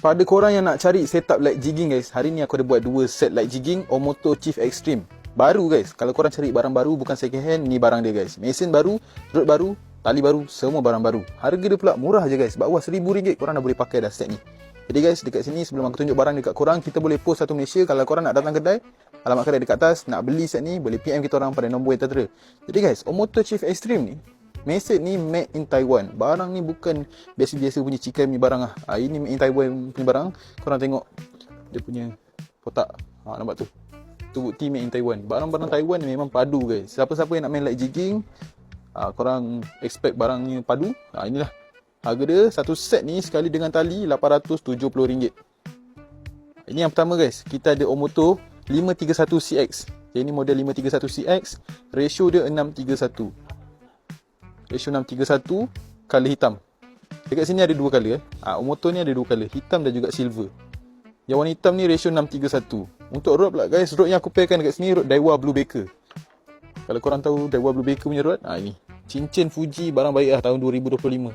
Pada korang yang nak cari setup light jigging guys, hari ni aku ada buat dua set light jigging Omoto Chief Extreme. Baru guys. Kalau korang cari barang baru bukan second hand, ni barang dia guys. Mesin baru, rod baru, tali baru, semua barang baru. Harga dia pula murah je guys. Bawah RM1000 korang dah boleh pakai dah set ni. Jadi guys, dekat sini sebelum aku tunjuk barang dekat korang, kita boleh post satu Malaysia. Kalau korang nak datang kedai, alamat kedai dekat atas, nak beli set ni, boleh PM kita orang pada nombor yang tertera. Jadi guys, Omoto Chief Extreme ni, Mesin ni made in Taiwan. Barang ni bukan biasa-biasa punya chicken ni barang ah. Ha, ini made in Taiwan punya barang. Korang tengok dia punya kotak. Ha, nampak tu. Tu bukti made in Taiwan. Barang-barang Taiwan ni memang padu guys. Siapa-siapa yang nak main light jigging, ha, korang expect barangnya padu. Ha, inilah. Harga dia satu set ni sekali dengan tali RM870. Ini yang pertama guys. Kita ada Omoto 531CX. Jadi ni model 531CX. Ratio dia 631 ratio 631 color hitam. Dekat sini ada dua color eh. Ah, motor ni ada dua color, hitam dan juga silver. Yang warna hitam ni ratio 631. Untuk rod pula guys, rod yang aku pairkan dekat sini rod Daiwa Blue Baker. Kalau korang tahu Daiwa Blue Baker punya rod, ah ini. Cincin Fuji barang baik lah tahun 2025.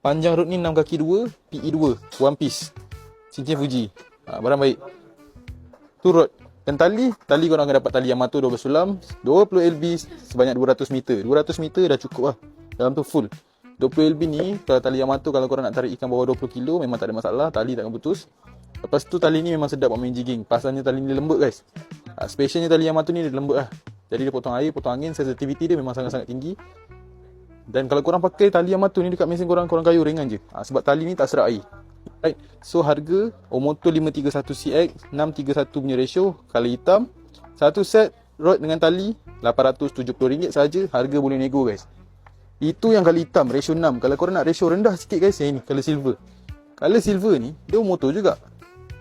Panjang rod ni 6 kaki 2, PE 2, one piece. Cincin Fuji. Ah, barang baik. Tu rod. Dan tali, tali korang akan dapat tali Yamato 12 sulam, 20 LB sebanyak 200 meter. 200 meter dah cukup lah. Dalam tu full. 20 LB ni, kalau tali Yamato kalau korang nak tarik ikan bawah 20 kilo, memang tak ada masalah. Tali takkan putus. Lepas tu tali ni memang sedap buat main jigging. Pasalnya tali ni lembut guys. Ha, specialnya tali Yamato ni dia lembut lah. Jadi dia potong air, potong angin, sensitivity dia memang sangat-sangat tinggi. Dan kalau korang pakai tali Yamato ni dekat mesin korang, korang kayu ringan je. Ha, sebab tali ni tak serak air. Right. So harga Omoto 531CX 631 punya ratio Color hitam. Satu set rod dengan tali RM870 saja Harga boleh nego guys. Itu yang color hitam ratio 6 Kalau korang nak ratio rendah sikit guys Yang ini color silver. Color silver ni Dia Omoto juga.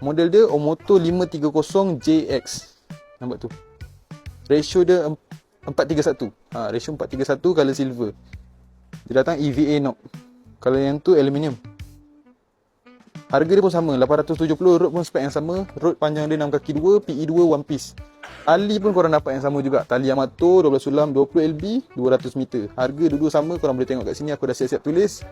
Model dia Omoto 530JX Nampak tu? Ratio dia 431 ha, Ratio 431 color silver. Dia datang EVA knob Kalau yang tu aluminium Harga dia pun sama. 870 Rod pun spek yang sama. Rod panjang dia 6 kaki 2 PE 2 one piece. Ali pun korang dapat yang sama juga. Tali Yamato 12 sulam 20 LB 200 meter. Harga dua-dua sama. Korang boleh tengok kat sini. Aku dah siap-siap tulis.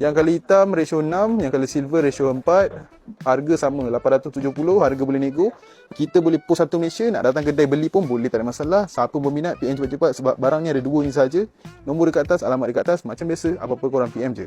Yang kali hitam ratio 6 Yang kali silver ratio 4 Harga sama. 870 Harga boleh nego. Kita boleh post satu Malaysia. Nak datang kedai beli pun boleh Tak ada masalah. Siapa berminat PM cepat-cepat. Sebab barang ni ada dua ni saja. Nombor dekat atas Alamat dekat atas. Macam biasa Apa-apa korang PM je